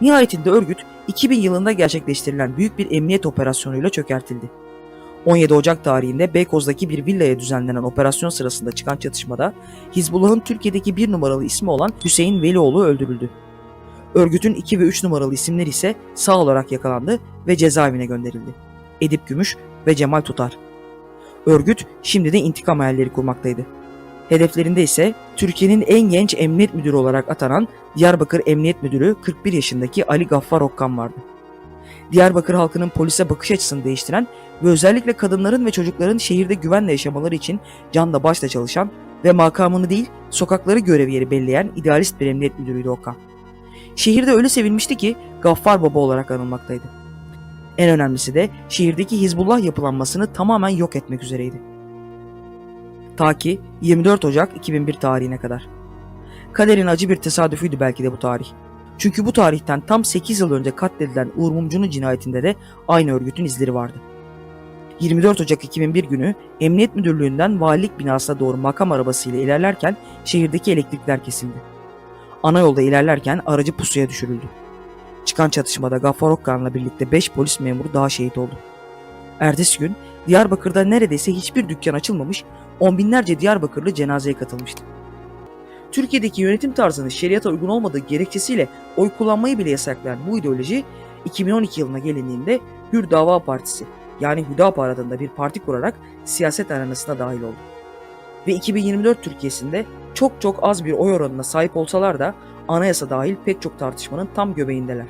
Nihayetinde örgüt 2000 yılında gerçekleştirilen büyük bir emniyet operasyonuyla çökertildi. 17 Ocak tarihinde Beykoz'daki bir villaya düzenlenen operasyon sırasında çıkan çatışmada Hizbullah'ın Türkiye'deki bir numaralı ismi olan Hüseyin Velioğlu öldürüldü. Örgütün 2 ve 3 numaralı isimler ise sağ olarak yakalandı ve cezaevine gönderildi. Edip Gümüş ve Cemal Tutar. Örgüt şimdi de intikam hayalleri kurmaktaydı. Hedeflerinde ise Türkiye'nin en genç emniyet müdürü olarak atanan Diyarbakır Emniyet Müdürü 41 yaşındaki Ali Gaffar Okkan vardı. Diyarbakır halkının polise bakış açısını değiştiren ve özellikle kadınların ve çocukların şehirde güvenle yaşamaları için canla başla çalışan ve makamını değil sokakları görev yeri belleyen idealist bir emniyet müdürüydü Okan. Şehirde öyle sevilmişti ki Gaffar Baba olarak anılmaktaydı. En önemlisi de şehirdeki Hizbullah yapılanmasını tamamen yok etmek üzereydi. Ta ki 24 Ocak 2001 tarihine kadar. Kaderin acı bir tesadüfüydü belki de bu tarih. Çünkü bu tarihten tam 8 yıl önce katledilen Uğur Mumcu'nun cinayetinde de aynı örgütün izleri vardı. 24 Ocak 2001 günü Emniyet Müdürlüğü'nden valilik binasına doğru makam arabasıyla ilerlerken şehirdeki elektrikler kesildi. Ana yolda ilerlerken aracı pusuya düşürüldü. Çıkan çatışmada Gaffar Okkan'la birlikte 5 polis memuru daha şehit oldu. Ertesi gün Diyarbakır'da neredeyse hiçbir dükkan açılmamış, on binlerce Diyarbakırlı cenazeye katılmıştı. Türkiye'deki yönetim tarzının şeriata uygun olmadığı gerekçesiyle oy kullanmayı bile yasaklayan bu ideoloji 2012 yılına gelindiğinde Hür Dava Partisi yani Hüdapar adında bir parti kurarak siyaset arenasına dahil oldu. Ve 2024 Türkiye'sinde çok çok az bir oy oranına sahip olsalar da anayasa dahil pek çok tartışmanın tam göbeğindeler.